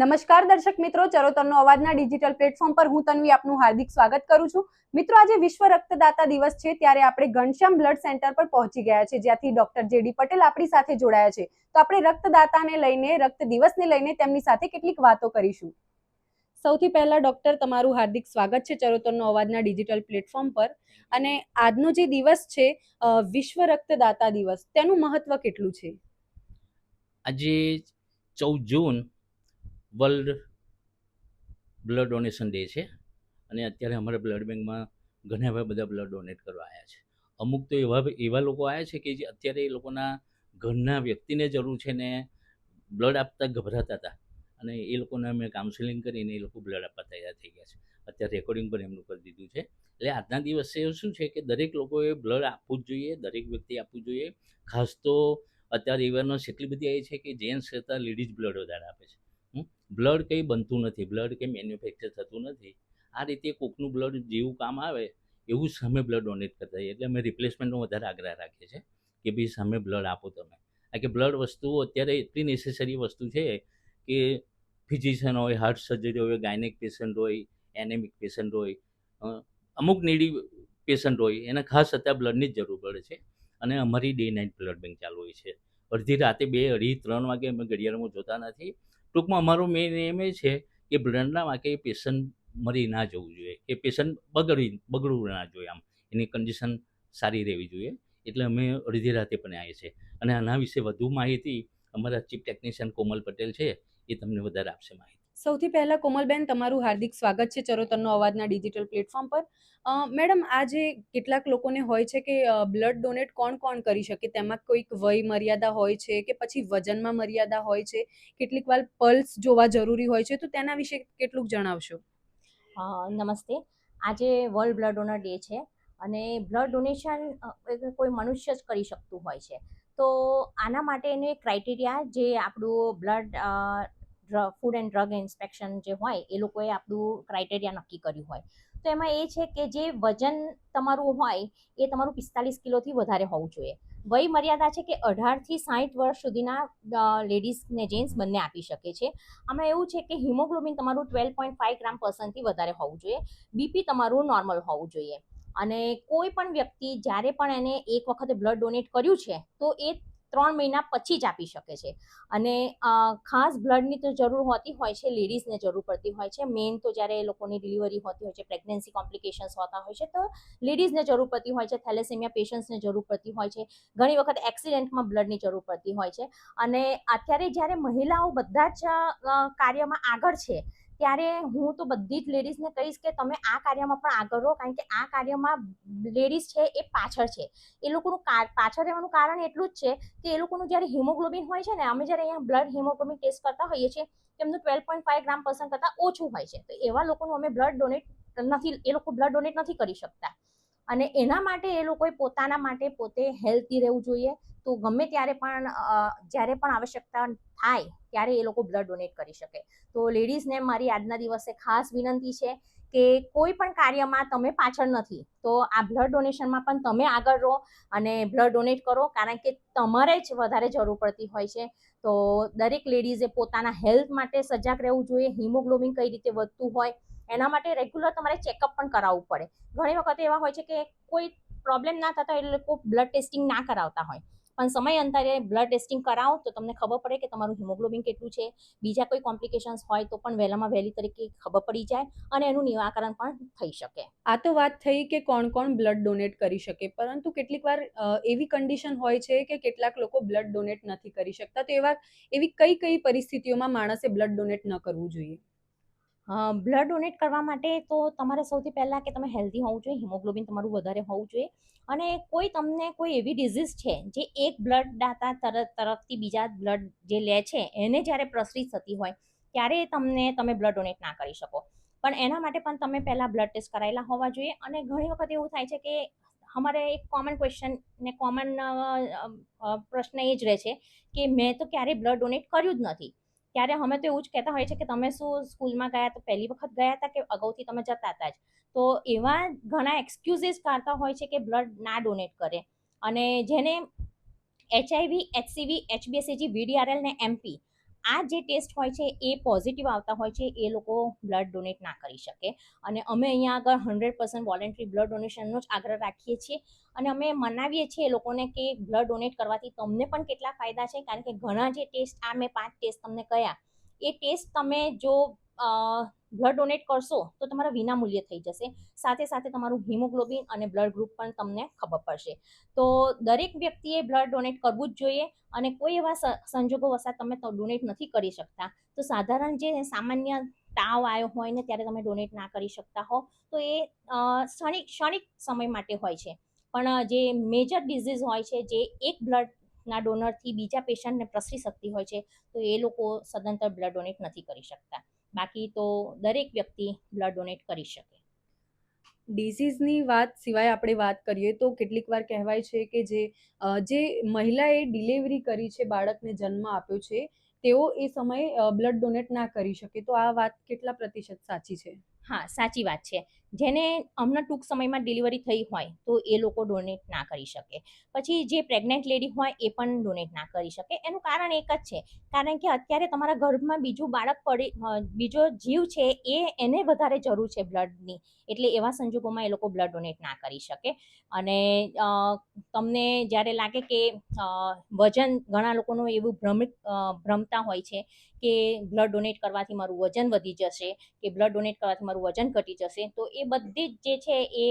નમસ્કાર દર્શક મિત્રો, ચરોતરનો અવાજના ડિજિટલ પ્લેટફોર્મ પર હું તન્વી આપનું હાર્દિક સ્વાગત કરું છું. મિત્રો, આજે વિશ્વ રક્તદાતા દિવસ છે ત્યારે આપણે ઘનશ્યામ બ્લડ સેન્ટર પર પહોંચી ગયા છે, જ્યાંથી ડોક્ટર જેડી પટેલ આપણી સાથે જોડાયા છે. તો આપણે રક્તદાતાને લઈને, રક્ત દિવસને લઈને તેમની સાથે કેટલીક વાતો કરીશું. સૌથી પહેલા ડોક્ટર, તમારું હાર્દિક સ્વાગત છે ચરોતરનો અવાજના ડિજિટલ પ્લેટફોર્મ પર. અને આજનો જે દિવસ છે વિશ્વ રક્તદાતા દિવસ, તેનું મહત્વ કેટલું છે? આજે ચૌદ June world blood donation day છે. અને અત્યારે અમારા બ્લડ બેંકમાં ઘણા એવા બધા બ્લડ ડોનેટ કરવા આવ્યા છે. અમુક તો એવા એવા લોકો આવ્યા છે કે જે અત્યારે એ લોકોના ઘરના વ્યક્તિને જરૂર છે ને બ્લડ આપતા ગભરાતા હતા. અને એ લોકોને અમે કાઉન્સેલિંગ કરીને એ લોકો બ્લડ આપવા તૈયાર થઈ ગયા છે. અત્યારે રેકોર્ડિંગ પણ એમનું કરી દીધું છે. એટલે આજના દિવસે શું છે કે દરેક લોકોએ બ્લડ આપવું જ જોઈએ, દરેક વ્યક્તિ આપવું જોઈએ. ખાસ તો અત્યારે અવેરનેસ એટલી બધી આવી છે કે જેન્ટ્સ કરતાં લેડીઝ બ્લડ વધારે આપે છે. બ્લડ કંઈ બનતું નથી, બ્લડ કંઈ મેન્યુફેક્ચર થતું નથી. આ રીતે કોકનું બ્લડ જેવું કામ આવે, એવું સામે બ્લડ ડોનેટ કરતા હોઈએ એટલે અમે રિપ્લેસમેન્ટનો વધારે આગ્રહ રાખીએ છીએ કે ભાઈ સામે બ્લડ આપો તમે. કારણ કે બ્લડ વસ્તુ અત્યારે એટલી નેસેસરી વસ્તુ છે કે ફિઝિશિયન હોય હાર્ટ સર્જરી હોય ગાયનેક પેશન્ટ હોય એનેમિક પેશન્ટ હોય અમુક નીડી પેશન્ટ હોય, એને ખાસ અત્યારે બ્લડની જ જરૂર પડે છે. અને અમારી ડે નાઇટ બ્લડ બેંક ચાલુ હોય છે. અડધી રાતે બે અઢી ત્રણ વાગે અમે ઘડિયાળમાં જોતા નથી. ટૂંકમાં અમારો મેઇન એમ એ છે કે બ્લડના વાંકે પેશન્ટ મરી ના જવું જોઈએ, કે પેશન્ટ બગડી, બગડવું ના જોઈએ આમ. એની કન્ડિશન સારી રહેવી જોઈએ. એટલે અમે અડધી રાતે પણ આવીએ છીએ. અને આના વિશે વધુ માહિતી અમારા ચીફ ટેકનિશિયન કોમલ પટેલ છે એ તમને વધારે આપશે માહિતી. સૌથી પહેલા કોમલબેન, તમારું હાર્દિક સ્વાગત છે ચરોતરનો અવાજના ડિજિટલ પ્લેટફોર્મ પર. મેડમ, આજે કેટલાક લોકોને હોય છે કે બ્લડ ડોનેટ કોણ કોણ કરી શકે? તેમાં કોઈક વય મર્યાદા હોય છે કે પછી વજનમાં મર્યાદા હોય છે? કેટલીક વાર પલ્સ જોવા જરૂરી હોય છે? તો તેના વિશે કેટલુંક જણાવશો? નમસ્તે. આજે વર્લ્ડ બ્લડ ડોનર ડે છે અને બ્લડ ડોનેશન કોઈ મનુષ્ય જ કરી શકતું હોય છે. તો આના માટેનું એક ક્રાઇટેરિયા જે આપણું blood food and drug inspection જે હોય, એ લોકોએ આપણું ક્રાઇટેરિયા નક્કી કર્યું હોય. તો એમાં એ છે કે જે વજન તમારું હોય, એ તમારું પિસ્તાલીસ કિલોથી વધારે હોવું જોઈએ. વય મર્યાદા છે કે અઢારથી સાઠ વર્ષ સુધીના લેડીઝ ને જેન્ટ્સ બંને આપી શકે છે. આમાં એવું છે કે હિમોગ્લોબિન તમારું ટ્વેલ્વ પોઈન્ટ ફાઇવ ગ્રામ પર્સન્ટથી વધારે હોવું જોઈએ. બીપી તમારું નોર્મલ હોવું જોઈએ. અને કોઈ પણ વ્યક્તિ જ્યારે પણ એને એક વખતે બ્લડ ડોનેટ કર્યું છે, તો એ ત્રણ મહિના પછી જ આપી શકે છે. અને ખાસ બ્લડની તો જરૂર હોતી હોય છે, લેડીઝને જરૂર પડતી હોય છે. મેઇન તો જ્યારે એ લોકોની ડિલિવરી હોતી હોય છે, પ્રેગ્નન્સી કોમ્પ્લિકેશન્સ હોતા હોય છે, તો લેડીઝને જરૂર પડતી હોય છે, થેલેસેમિયા પેશન્ટ્સને જરૂર પડતી હોય છે. ઘણી વખત એક્સિડન્ટમાં બ્લડની જરૂર પડતી હોય છે. અને અત્યારે જ્યારે મહિલાઓ બધા જ કાર્યમાં આગળ છે ત્યારે હું તો બધી જ લેડીઝને કહીશ કે તમે આ કાર્યમાં પણ આગળ રહો, કારણ કે આ કાર્યમાં લેડીઝ છે એ પાછળ છે. એ લોકોનું પાછળ રહેવાનું કારણ એટલું જ છે કે એ લોકોનું જ્યારે હિમોગ્લોબિન હોય છે ને, અમે જ્યારે અહીંયા બ્લડ હિમોગ્લોબિન ટેસ્ટ કરતા હોઈએ છીએ, તેમનું twelve point five gram percent કરતાં ઓછું હોય છે. તો એવા લોકોનું અમે બ્લડ ડોનેટ નથી, એ લોકો બ્લડ ડોનેટ નથી કરી શકતા. અને એના માટે એ લોકોએ પોતાના માટે પોતે હેલ્ધી રહેવું જોઈએ. તો ગમે ત્યારે પણ જ્યારે પણ આવશ્યકતા થાય, ત્યારે એ લોકો બ્લડ ડોનેટ કરી શકે. તો લેડીઝને મારી આજના દિવસે ખાસ વિનંતી છે કે કોઈ પણ કાર્યમાં તમે પાછળ નથી, તો આ બ્લડ ડોનેશનમાં પણ તમે આગળ રહો અને બ્લડ ડોનેટ કરો, કારણ કે તમારે જ વધારે જરૂર પડતી હોય છે. તો દરેક લેડીઝે પોતાના હેલ્થ માટે સજાગ રહેવું જોઈએ હિમોગ્લોબિન કઈ રીતે વધતું હોય, એના માટે રેગ્યુલર તમારે ચેકઅપ પણ કરાવવું પડે. ઘણી વખત એવા હોય છે કે કોઈ પ્રોબ્લેમ ના થતા એટલે લોકો બ્લડ ટેસ્ટિંગ ના કરાવતા હોય. પણ સમય અંતરે બ્લડ ટેસ્ટિંગ કરાવો તો તમને ખબર પડે કે તમારું હિમોગ્લોબિન કેટલું છે. બીજા કોઈ કોમ્પ્લિકેશન્સ હોય તો પણ વહેલામાં વહેલી તરીકે ખબર પડી જાય અને એનું નિરાકરણ પણ થઈ શકે. આ તો વાત થઈ કે કોણ કોણ બ્લડ ડોનેટ કરી શકે, પરંતુ કેટલીક વાર એવી કન્ડિશન હોય છે કે કેટલાક લોકો બ્લડ ડોનેટ નથી કરી શકતા. તો એવા, એવી કઈ કઈ પરિસ્થિતિઓમાં માણસે બ્લડ ડોનેટ ન કરવું જોઈએ? બ્લડ ડોનેટ કરવા માટે તો તમારે સૌથી પહેલાં કે તમે હેલ્ધી હોવું જોઈએ હિમોગ્લોબિન તમારું વધારે હોવું જોઈએ અને કોઈ તમને કોઈ એવી ડિઝીઝ છે જે એક બ્લડ દાતા તરફ તરફથી બીજા બ્લડ જે લે છે એને જ્યારે પ્રસરિત થતી હોય ત્યારે તમને તમે બ્લડ ડોનેટ ના કરી શકો. પણ એના માટે પણ તમે પહેલાં બ્લડ ટેસ્ટ કરાયેલા હોવા જોઈએ અને ઘણી વખત એવું થાય છે કે અમારે એક કોમન ક્વેશ્ચન ને કોમન પ્રશ્ન એ જ રહે છે કે મેં તો ક્યારેય બ્લડ ડોનેટ કર્યું જ નથી. ત્યારે અમે તો એવું જ કહેતા હોય છે કે તમે શું સ્કૂલમાં ગયા તો પહેલી વખત ગયા હતા કે અગાઉથી તમે જતા હતા જ? તો એવા ઘણા એક્સક્યુઝીસ કાઢતા હોય છે કે બ્લડ ના ડોનેટ કરે. અને જેને એચઆઈવી એચસીવી એચબીએસએજી વીડીઆરએલ ને એમપી આ જે ટેસ્ટ હોય છે, એ પોઝિટિવ આવતા હોય છે, એ લોકો બ્લડ ડોનેટ ના કરી શકે. અને અમે અહીંયા આગળ હંડ્રેડ પર્સન્ટ વોલેન્ટરી બ્લડ ડોનેશનનો જ આગ્રહ રાખીએ છીએ. અને અમે મનાવીએ છીએ એ લોકોને કે બ્લડ ડોનેટ કરવાથી તમને પણ કેટલા ફાયદા છે. કારણ કે ઘણા જે ટેસ્ટ, આ મેં પાંચ ટેસ્ટ તમને કહ્યા એ ટેસ્ટ તમે જો બ્લડ ડોનેટ કરશો, તો તમારા વિના મૂલ્યે થઈ જશે. સાથે સાથે તમારું હિમોગ્લોબિન અને બ્લડ ગ્રુપ પણ તમને ખબર પડશે. તો દરેક વ્યક્તિએ બ્લડ ડોનેટ કરવું જ જોઈએ અને કોઈ એવા સંજોગો વસાત તમે ડોનેટ નથી કરી શકતા. તો સાધારણ જે સામાન્ય તાવ આવ્યો હોય ને ત્યારે તમે ડોનેટ ના કરી શકતા હો. તો એ ક્ષણિક ક્ષણિક સમય માટે હોય છે. પણ જે મેજર ડિઝીઝ હોય છે, જે એક બ્લડના ડોનરથી બીજા પેશન્ટને પ્રસરી શકતી હોય છે, તો એ લોકો સદંતર બ્લડ ડોનેટ નથી કરી શકતા. બાકી તો દરેક વ્યક્તિ બ્લડ ડોનેટ કરી શકે. ડિસીઝની વાત સિવાય આપણે વાત કરીએ તો કેટલીક વાર કહેવાય છે કે જે જે મહિલાએ ડિલિવરી કરી છે, બાળકને જન્મ આપ્યો છે તેઓ એ સમયે બ્લડ ડોનેટ ના કરી શકે. તો આ વાત કેટલા પ્રતિશત સાચી છે? હા સાચી વાત છે. જેને હમણાં ટૂંક સમયમાં ડિલિવરી થઈ હોય તો એ લોકો ડોનેટ ના કરી શકે. પછી જે પ્રેગ્નેન્ટ લેડી હોય એ પણ ડોનેટ ના કરી શકે. એનું કારણ એક જ છે. કારણ કે અત્યારે તમારા ગર્ભમાં બીજું બાળક પડી બીજો જીવ છે એ એને વધારે જરૂર છે બ્લડની એટલે એવા સંજોગોમાં એ લોકો બ્લડ ડોનેટ ના કરી શકે. અને તમને જ્યારે લાગે કે વજન ઘણા લોકોનું એવું ભ્રમિત અ, ભ્રમતા હોય છે કે બ્લડ ડોનેટ કરવાથી મારું વજન વધી જશે, કે બ્લડ ડોનેટ કરવાથી મારું વજન ઘટી જશે, તો એ બધી જ જે છે એ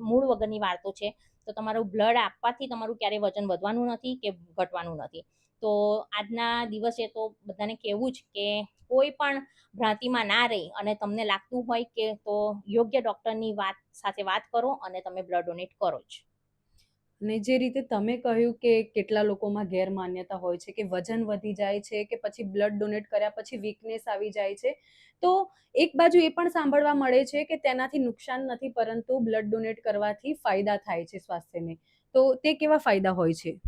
મૂળ વગરની વાતો છે. તો તમારું બ્લડ આપવાથી તમારું ક્યારેય વજન વધવાનું નથી કે ઘટવાનું નથી. તો આજના દિવસે તો બધાને કહેવું જ કે કોઈ પણ ભ્રાંતિમાં ના રહી અને તમને લાગતું હોય કે તો યોગ્ય ડૉક્ટરની વાત સાથે વાત કરો અને તમે બ્લડ ડોનેટ કરો જ. અને જે રીતે તમે કહ્યું કે કેટલા લોકોમાં ગેરમાન્યતા હોય છે, કે વજન વધી જાય છે, કે પછી બ્લડ ડોનેટ કર્યા પછી વીકનેસ આવી જાય છે, તો એક બાજુ એ પણ સાંભળવા મળે છે કે તેનાથી નુકસાન નથી, પરંતુ બ્લડ ડોનેટ કરવાથી ફાયદા થાય છે સ્વાસ્થ્યને. તો તે કેવા ફાયદા હોય છે?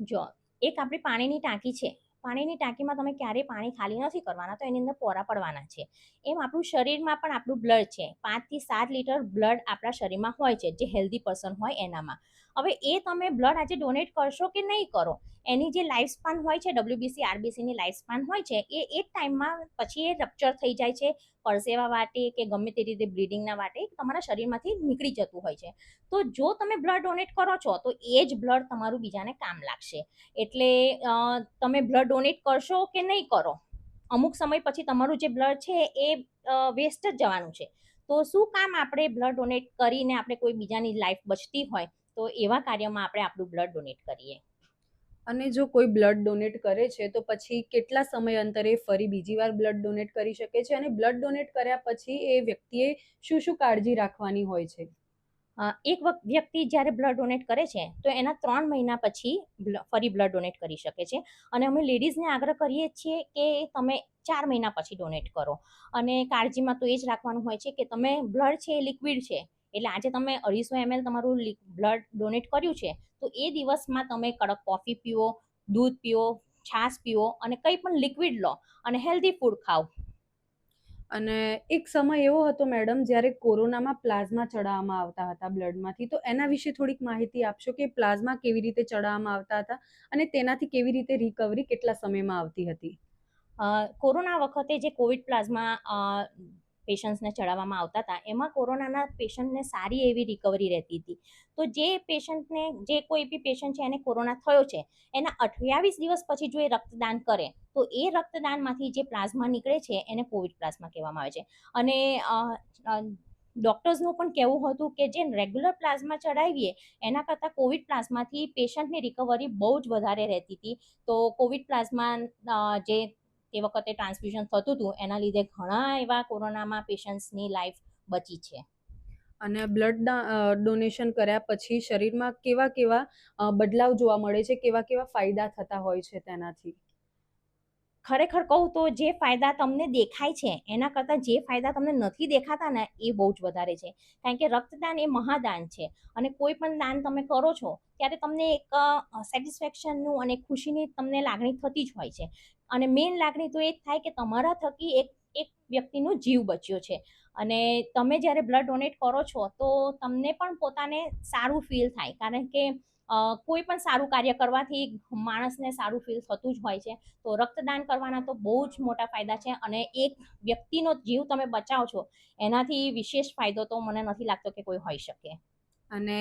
જો, એક આપણી પાણીની ટાંકી છે. પાણીની ટાંકીમાં તમે ક્યારેય પાણી ખાલી નથી કરવાના, તો એની અંદર પોરા પડવાના છે. એમ આપણું શરીરમાં પણ આપણું બ્લડ છે. પાંચથી સાત લીટર બ્લડ આપણા શરીરમાં હોય છે, જે હેલ્ધી પર્સન હોય એનામાં. હવે એ તમે બ્લડ આજે ડોનેટ કરશો કે નહીં કરો? એની જે લાઈફ સ્પાન હોય છે ડબ્લ્યુબીસી આરબીસીની લાઈફ સ્પાન હોય છે, એ એક ટાઈમમાં પછી એ રપ્ચર થઈ જાય છે, પરસેવા વાટે કે ગમે તે રીતે બ્લીડિંગના વાટે તમારા શરીરમાંથી નીકળી જતું હોય છે. તો જો તમે બ્લડ ડોનેટ કરો છો, તો એ જ બ્લડ તમારું બીજાને કામ લાગશે. એટલે તમે બ્લડ ડોનેટ કરશો કે નહીં કરો? અમુક સમય પછી તમારું જે બ્લડ છે, એ વેસ્ટ જ જવાનું છે. તો શું કામ આપણે બ્લડ ડોનેટ કરીને આપણે કોઈ બીજાની લાઈફ બચતી હોય? તો એવા કાર્યમાં આપણે આપણું બ્લડ ડોનેટ કરીએ. અને જો કોઈ બ્લડ ડોનેટ કરે છે તો પછી કેટલા સમય અંતરે ફરી બીજી વાર બ્લડ ડોનેટ કરી શકે છે? અને બ્લડ ડોનેટ કર્યા પછી એ વ્યક્તિએ શું શું કાળજી રાખવાની હોય છે? એક વખત વ્યક્તિ જ્યારે બ્લડ ડોનેટ કરે છે તો એના ત્રણ મહિના પછી ફરી બ્લડ ડોનેટ કરી શકે છે. અને અમે લેડીઝને આગ્રહ કરીએ છીએ કે તમે ચાર મહિના પછી ડોનેટ કરો. અને કાળજીમાં તો એ જ રાખવાનું હોય છે કે તમે બ્લડ છે એ લિક્વિડ છે એટલે આજે તમે અઢીસો એમએલ તમારું બ્લડ ડોનેટ કર્યું છે તો એ દિવસમાં તમે કડક કોફી પીવો દૂધ પીવો છાશ પીવો અને કંઈ પણ લિક્વિડ લો અને હેલ્ધી ફૂડ ખાઓ. અને એક સમય એવો હતો મેડમ જ્યારે કોરોનામાં પ્લાઝમા ચડાવવામાં આવતા હતા બ્લડમાંથી તો એના વિશે થોડીક માહિતી આપશો કે પ્લાઝમા કેવી રીતે ચડાવવામાં આવતા હતા અને તેનાથી કેવી રીતે રિકવરી કેટલા સમયમાં આવતી હતી? કોરોના વખતે જે કોવિડ પ્લાઝમા પેશન્ટ્સને ચડાવવામાં આવતા હતા. એમાં કોરોનાના પેશન્ટને સારી એવી રિકવરી રહેતી હતી. તો જે પેશન્ટને, જે કોઈ બી પેશન્ટ છે, એને કોરોના થયો છે, એના અઠ્યાવીસ દિવસ પછી જો એ રક્તદાન કરે, તો એ રક્તદાનમાંથી જે પ્લાઝમા નીકળે છે, એને કોવિડ પ્લાઝમા કહેવામાં આવે છે. અને ડૉક્ટર્સનું પણ કહેવું હતું કે જે રેગ્યુલર પ્લાઝમા ચડાવીએ, એના કરતાં કોવિડ પ્લાઝમાથી પેશન્ટની રિકવરી બહુ જ વધારે રહેતી હતી. તો કોવિડ પ્લાઝમા જે તે વખતે ટ્રાન્સફ્યુઝન થતું હતું એના લીધે ઘણા એવા કોરોનામાં પેશન્ટ્સની લાઈફ બચી છે. અને બ્લડ ડોનેશન કર્યા પછી શરીરમાં કેવા કેવા બદલાવ જોવા મળે છે કેવા કેવા ફાયદા થતા હોય છે તેનાથી? ખરેખર કહું તો જે ફાયદા તમને દેખાય છે એના કરતાં જે ફાયદા તમને નથી દેખાતા ને એ બહુ જ વધારે છે. કારણ કે રક્તદાન એ મહાદાન છે અને કોઈ પણ દાન તમે કરો છો ત્યારે તમને એક સેટિસ્ફેક્શનનું અને ખુશીની તમને લાગણી થતી જ હોય છે. અને મેઇન લાગણી તો એ જ થાય કે તમારા થકી એક એક વ્યક્તિનો જીવ બચ્યો છે. અને તમે જ્યારે બ્લડ ડોનેટ કરો છો, તો તમને પણ પોતાને સારું ફીલ થાય. કારણ કે કોઈ પણ સારું કાર્ય કરવાથી માણસને સારું ફીલ થતું જ હોય છે. તો રક્તદાન કરવાના તો બહુ જ મોટા ફાયદા છે અને એક વ્યક્તિનો જીવ તમે બચાવો છો એનાથી વિશેષ ફાયદો તો મને નથી લાગતો કે કોઈ હોઈ શકે. અને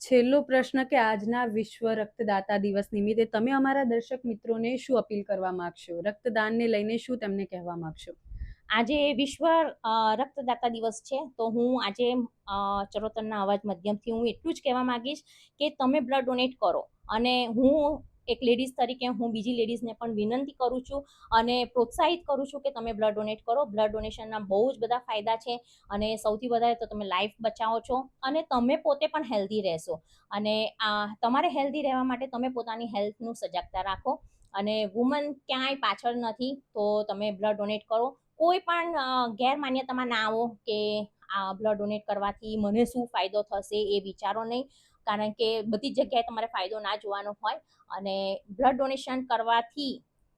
છેલ્લો પ્રશ્ન કે આજના વિશ્વ રક્તદાતા દિવસ નિમિત્તે તમે અમારા દર્શક મિત્રોને શું અપીલ કરવા માંગશો? રક્તદાનને લઈને શું તેમને કહેવા માંગશો? આજે વિશ્વ રક્તદાતા દિવસ છે, તો હું આજે ચરોતરના અવાજ માધ્યમથી હું એટલું જ કહેવા માંગીશ કે તમે બ્લડ ડોનેટ કરો. અને હું એક લેડીઝ તરીકે હું બીજી લેડીઝને પણ વિનંતી કરું છું અને પ્રોત્સાહિત કરું છું કે તમે બ્લડ ડોનેટ કરો. બ્લડ ડોનેશનના બહુ જ બધા ફાયદા છે અને સૌથી વધારે તો તમે લાઈફ બચાવો છો અને તમે પોતે પણ હેલ્ધી રહેશો. અને આ તમારે હેલ્ધી રહેવા માટે તમે પોતાની હેલ્થનું સજાગતા રાખો અને વુમન ક્યાંય પાછળ નથી તો તમે બ્લડ ડોનેટ કરો. કોઈ પણ ગેરમાન્યતામાં ના આવો કે આ બ્લડ ડોનેટ કરવાથી મને શું ફાયદો થશે એ વિચારો નહીં. કારણ કે બધી જગ્યાએ તમારે ફાયદો ના જોવાનો હોય અને બ્લડ ડોનેશન કરવાથી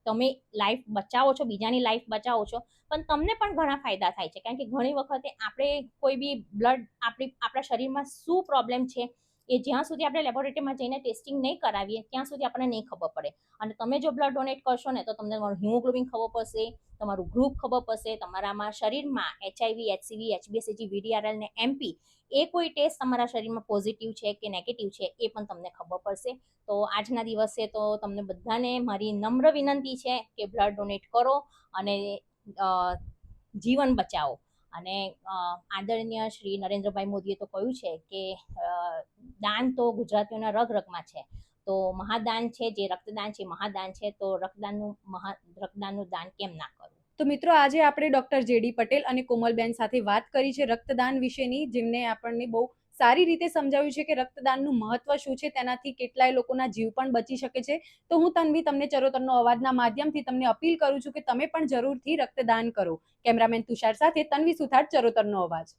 તમે લાઈફ બચાવો છો, બીજાની લાઈફ બચાવો છો, પણ તમને પણ ઘણા ફાયદા થાય છે. કારણ કે ઘણી વખતે આપણે કોઈ બી બ્લડ આપણી, આપણા શરીરમાં શું પ્રોબ્લેમ છે એ જ્યાં સુધી આપણે લેબોરેટરીમાં જઈને ટેસ્ટિંગ નહીં કરાવીએ, ત્યાં સુધી આપણને નહીં ખબર પડે. અને તમે જો બ્લડ ડોનેટ કરશો ને, તો તમને તમારું હિમોગ્લોબિન ખબર પડશે, તમારું ગ્રુપ ખબર પડશે, તમારામાં શરીરમાં એચઆઈવી એચસીવી એચબીએસજી વીડીઆરએલ ને એમપી એ કોઈ ટેસ્ટ તમારા શરીરમાં પોઝિટિવ છે કે નેગેટિવ છે એ પણ તમને ખબર પડશે. તો આજના દિવસે તો તમને બધાને મારી નમ્ર વિનંતી છે કે બ્લડ ડોનેટ કરો અને જીવન બચાવો. અને આદરણીય શ્રી નરેન્દ્રભાઈ મોદીએ તો કહ્યું છે કે દાન તો ગુજરાતીઓના રગ રગમાં છે. તો મહાદાન છે, જે રક્તદાન છે મહાદાન છે. તો રક્તદાનનું મહા, રક્તદાનનું દાન કેમ ના કરવું તો મિત્રો આજે આપણે ડોક્ટર જેડી પટેલ અને કોમલબેન સાથે વાત કરી છે રક્તદાન વિશેની, જેમને આપણને બહુ સારી રીતે સમજાવ્યું છે કે રક્તદાનનું મહત્વ શું છે, તેનાથી કેટલાય લોકોના જીવ પણ બચી શકે છે. તો હું તન્વી તમને ચરોતરનો અવાજના માધ્યમથી તમને અપીલ કરું છું કે તમે પણ જરૂરથી રક્તદાન કરો. કેમેરામેન તુષાર સાથે તન્વી સુથાર ચરોતરનો અવાજ.